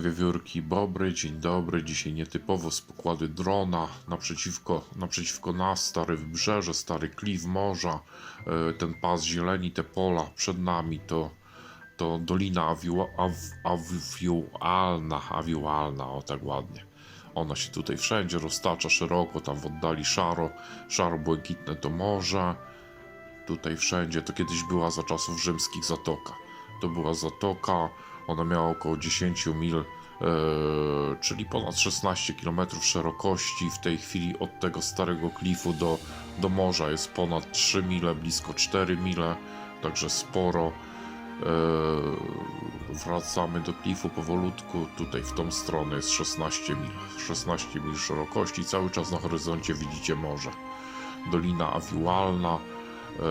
Wiewiórki Bobry, dzień dobry. Dzisiaj nietypowo z pokłady drona naprzeciwko, naprzeciwko nas, stare wybrzeże, stary klif morza, e, ten pas zieleni, te pola przed nami to, to dolina awiu, aw, awiualna, awiualna, o tak ładnie. Ona się tutaj wszędzie roztacza szeroko, tam w oddali szaro, szaro-błękitne to morze. Tutaj wszędzie to kiedyś była za czasów rzymskich zatoka. To była zatoka, ona miała około 10 mil, e, czyli ponad 16 km szerokości. W tej chwili od tego starego klifu do, do morza jest ponad 3 mile, blisko 4 mile, także sporo. E, wracamy do klifu powolutku. Tutaj w tą stronę jest 16 mil. 16 mil szerokości. Cały czas na horyzoncie widzicie morze. Dolina awiualna. E,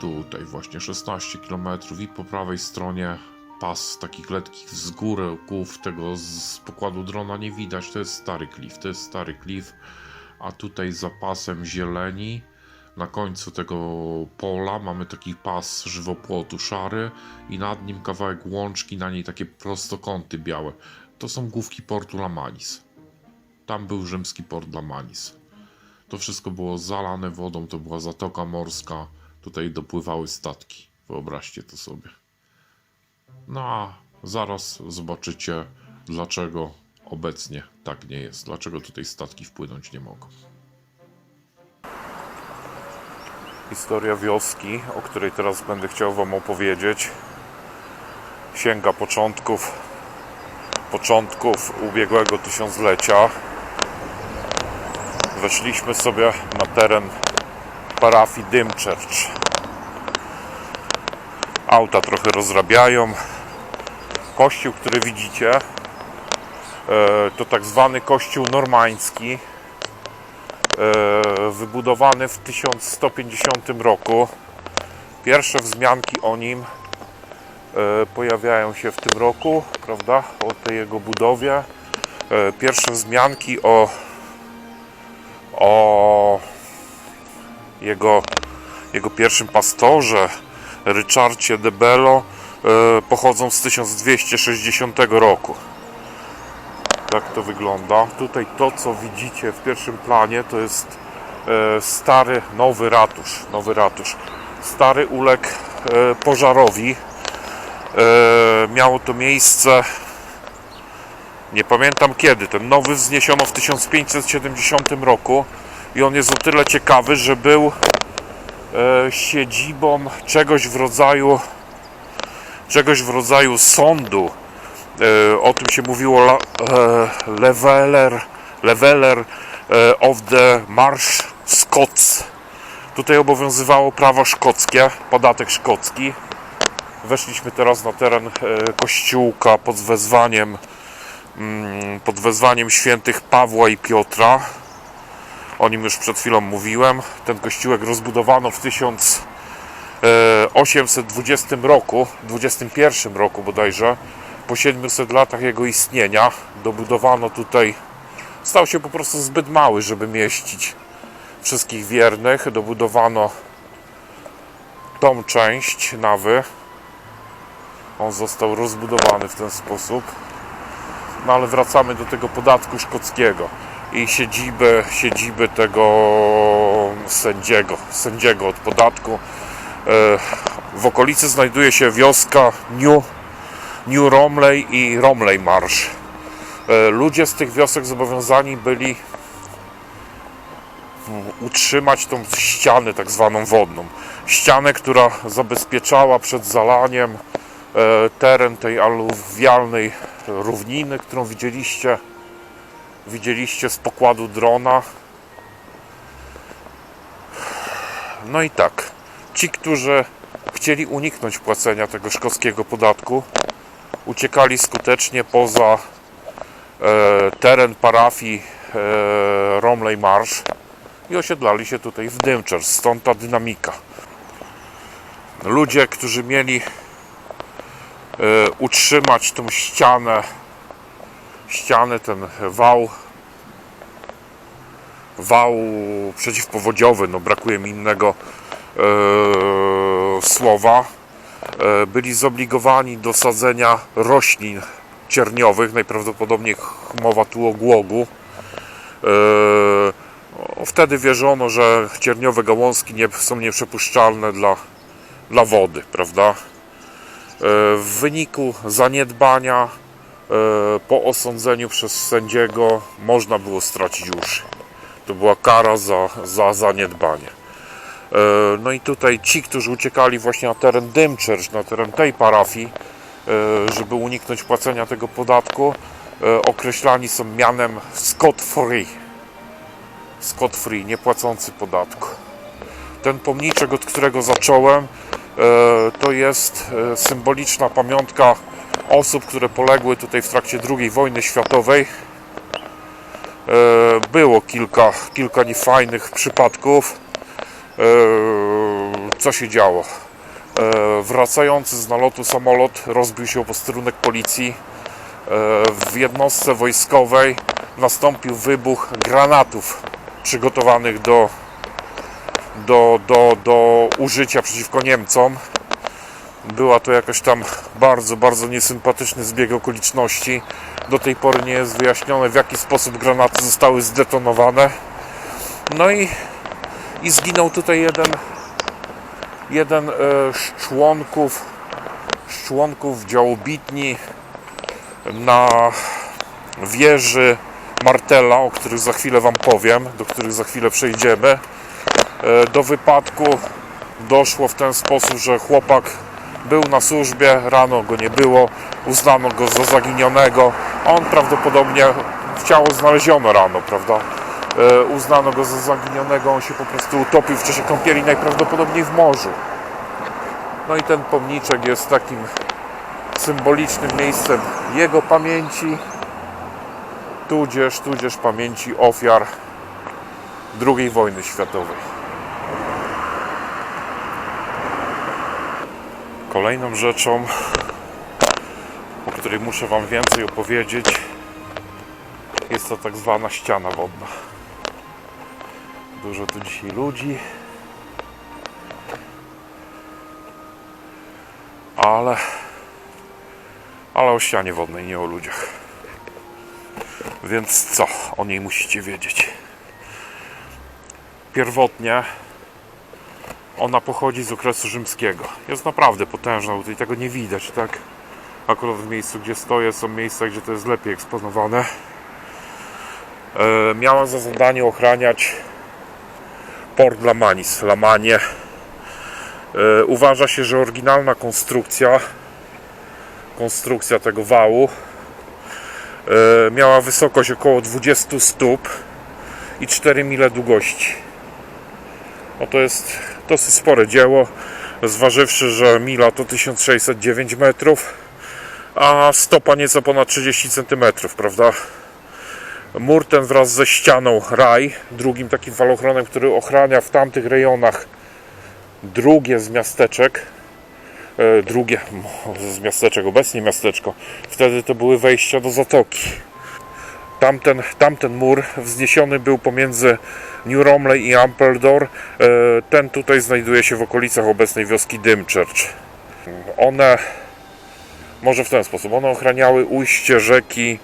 tutaj właśnie 16 km i po prawej stronie pas takich lekkich z góry kół tego z pokładu drona nie widać. To jest stary klif. To jest stary klif. A tutaj za pasem zieleni na końcu tego pola mamy taki pas żywopłotu szary i nad nim kawałek łączki, na niej takie prostokąty białe. To są główki portu Lamanis. Tam był rzymski port Lamanis. To wszystko było zalane wodą, to była zatoka morska. Tutaj dopływały statki. Wyobraźcie to sobie. No a zaraz zobaczycie, dlaczego obecnie tak nie jest. Dlaczego tutaj statki wpłynąć nie mogą. Historia wioski, o której teraz będę chciał Wam opowiedzieć, sięga początków, początków ubiegłego tysiąclecia. Weszliśmy sobie na teren parafii Dymchurch. Auta trochę rozrabiają. Kościół, który widzicie, e, to tak zwany kościół normański e, wybudowany w 1150 roku. Pierwsze wzmianki o nim e, pojawiają się w tym roku, prawda? O tej jego budowie. Pierwsze wzmianki o, o jego, jego pierwszym pastorze, Richardzie de Bello, e, pochodzą z 1260 roku. Tak to wygląda. Tutaj to, co widzicie w pierwszym planie, to jest e, stary, nowy ratusz. Nowy ratusz. Stary uległ e, pożarowi. Miało to miejsce. Nie pamiętam kiedy. Ten nowy wzniesiono w 1570 roku i on jest o tyle ciekawy, że był siedzibą czegoś w rodzaju czegoś w rodzaju sądu E, o tym się mówiło e, leveler, leveler e, of the Marsh Scots. Tutaj obowiązywało prawo szkockie, podatek szkocki. Weszliśmy teraz na teren e, kościółka pod wezwaniem mm, pod wezwaniem świętych Pawła i Piotra. O nim już przed chwilą mówiłem. Ten kościółek rozbudowano w 1820 roku, 21 roku bodajże po 700 latach jego istnienia dobudowano tutaj, stał się po prostu zbyt mały, żeby mieścić wszystkich wiernych. Dobudowano tą część nawy. On został rozbudowany w ten sposób. No ale wracamy do tego podatku szkockiego i siedziby, siedziby tego sędziego, sędziego od podatku. E, W okolicy znajduje się wioska New New Romley i Romley Marsh. E, Ludzie z tych wiosek zobowiązani byli mm, utrzymać tą ścianę tak zwaną wodną. Ścianę, która zabezpieczała przed zalaniem e, teren tej aluwialnej równiny, którą widzieliście widzieliście z pokładu drona. No i tak, ci, którzy chcieli uniknąć płacenia tego szkockiego podatku, uciekali skutecznie poza e, teren parafii e, Romley Marsh i osiedlali się tutaj w Dymchurch, stąd ta dynamika. Ludzie, którzy mieli e, utrzymać tą ścianę, ścianę, ten wał, wał przeciwpowodziowy, no brakuje mi innego e, słowa, e, byli zobligowani do sadzenia roślin cierniowych, najprawdopodobniej mowa tu o głogu. E, o, Wtedy wierzono, że cierniowe gałązki nie, są nieprzepuszczalne dla, dla wody, prawda? E, W wyniku zaniedbania po osądzeniu przez sędziego można było stracić uszy. To była kara za, za zaniedbanie. E, No i tutaj ci, którzy uciekali właśnie na teren Dymchurch, na teren tej parafii, e, żeby uniknąć płacenia tego podatku, e, określani są mianem Scot Free. Scot Free, nie płacący podatku. Ten pomniczek, od którego zacząłem, e, to jest e, symboliczna pamiątka osób, które poległy tutaj w trakcie II wojny światowej. E, Było kilka, kilka niefajnych przypadków. E, Co się działo? E, Wracający z nalotu samolot rozbił się o posterunek policji. W jednostce wojskowej nastąpił wybuch granatów przygotowanych do, do, do, do użycia przeciwko Niemcom. Była to jakaś tam bardzo, bardzo niesympatyczny zbieg okoliczności. Do tej pory nie jest wyjaśnione, w jaki sposób granaty zostały zdetonowane. No i, i zginął tutaj jeden, jeden e, z członków, z członków działobitni na wieży Martela, o których za chwilę Wam powiem, do których za chwilę przejdziemy. E, Do wypadku doszło w ten sposób, że chłopak był na służbie, rano go nie było, uznano go za zaginionego. On prawdopodobnie ciało znaleziono rano, prawda? E, Uznano go za zaginionego, on się po prostu utopił w czasie kąpieli, najprawdopodobniej w morzu. No i ten pomniczek jest takim symbolicznym miejscem jego pamięci, tudzież, tudzież pamięci ofiar II wojny światowej. Kolejną rzeczą, o której muszę Wam więcej opowiedzieć, jest to tak zwana ściana wodna. Dużo tu dzisiaj ludzi, ale, ale o ścianie wodnej, nie o ludziach. Więc co o niej musicie wiedzieć? Pierwotnie ona pochodzi z okresu rzymskiego. Jest naprawdę potężna, tutaj tego nie widać, tak? Akurat w miejscu, gdzie stoję, są miejsca, gdzie to jest lepiej eksponowane. E, miała za zadanie ochraniać port Lamanis, Lamanie. E, uważa się, że oryginalna konstrukcja konstrukcja tego wału e, miała wysokość około 20 stóp i 4 mile długości. No to jest dosyć spore dzieło, zważywszy, że mila to 1609 metrów, a stopa nieco ponad 30 cm, prawda? Mur ten wraz ze ścianą Raj, drugim takim falochronem, który ochrania w tamtych rejonach drugie z miasteczek, e, drugie z miasteczek, obecnie miasteczko, wtedy to były wejścia do zatoki. Tamten, tamten mur wzniesiony był pomiędzy New Romley i Ampledore. E, Ten tutaj znajduje się w okolicach obecnej wioski Dymchurch. One, może w ten sposób, one ochraniały ujście rzeki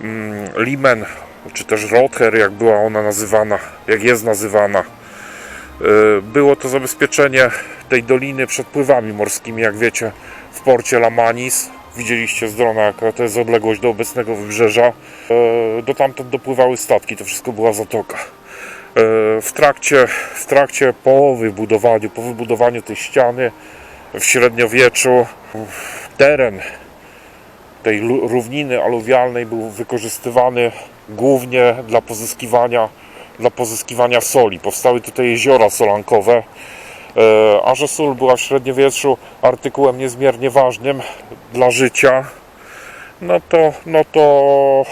mm, Limen, czy też Rother, jak była ona nazywana, jak jest nazywana. E, Było to zabezpieczenie tej doliny przed pływami morskimi, jak wiecie, w porcie Lamanis. Widzieliście z drona, jaka to jest odległość do obecnego wybrzeża. E, Do tamtąd dopływały statki, to wszystko była zatoka. E, W trakcie, w trakcie po wybudowaniu, po wybudowaniu tej ściany w średniowieczu teren tej równiny aluwialnej był wykorzystywany głównie dla pozyskiwania, dla pozyskiwania soli. Powstały tutaj jeziora solankowe, a że sól była w średniowieczu artykułem niezmiernie ważnym dla życia, no to, no to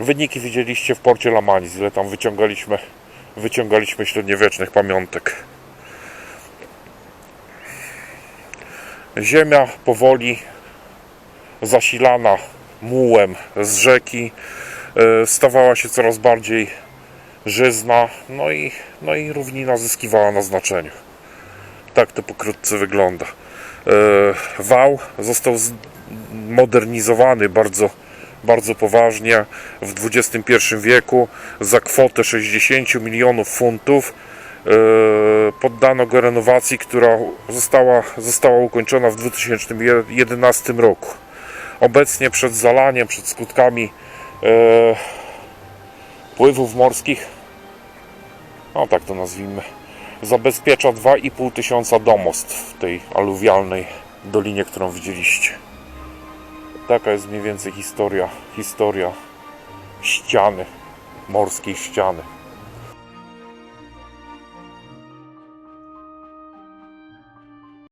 wyniki widzieliście w porcie Lamanis, ile tam wyciągaliśmy, wyciągaliśmy średniowiecznych pamiątek. Ziemia powoli zasilana mułem z rzeki e, stawała się coraz bardziej żyzna, no i, no i równina zyskiwała na znaczeniu. Tak to pokrótce wygląda. E, Wał został modernizowany bardzo, bardzo poważnie w XXI wieku za kwotę 60 milionów funtów. e, Poddano go renowacji, która została, została ukończona w 2011 roku. Obecnie przed zalaniem, przed skutkami e, pływów morskich, no tak to nazwijmy, zabezpiecza 2,5 tysiąca domostw w tej aluwialnej dolinie, którą widzieliście. Taka jest mniej więcej historia, historia ściany, morskiej ściany.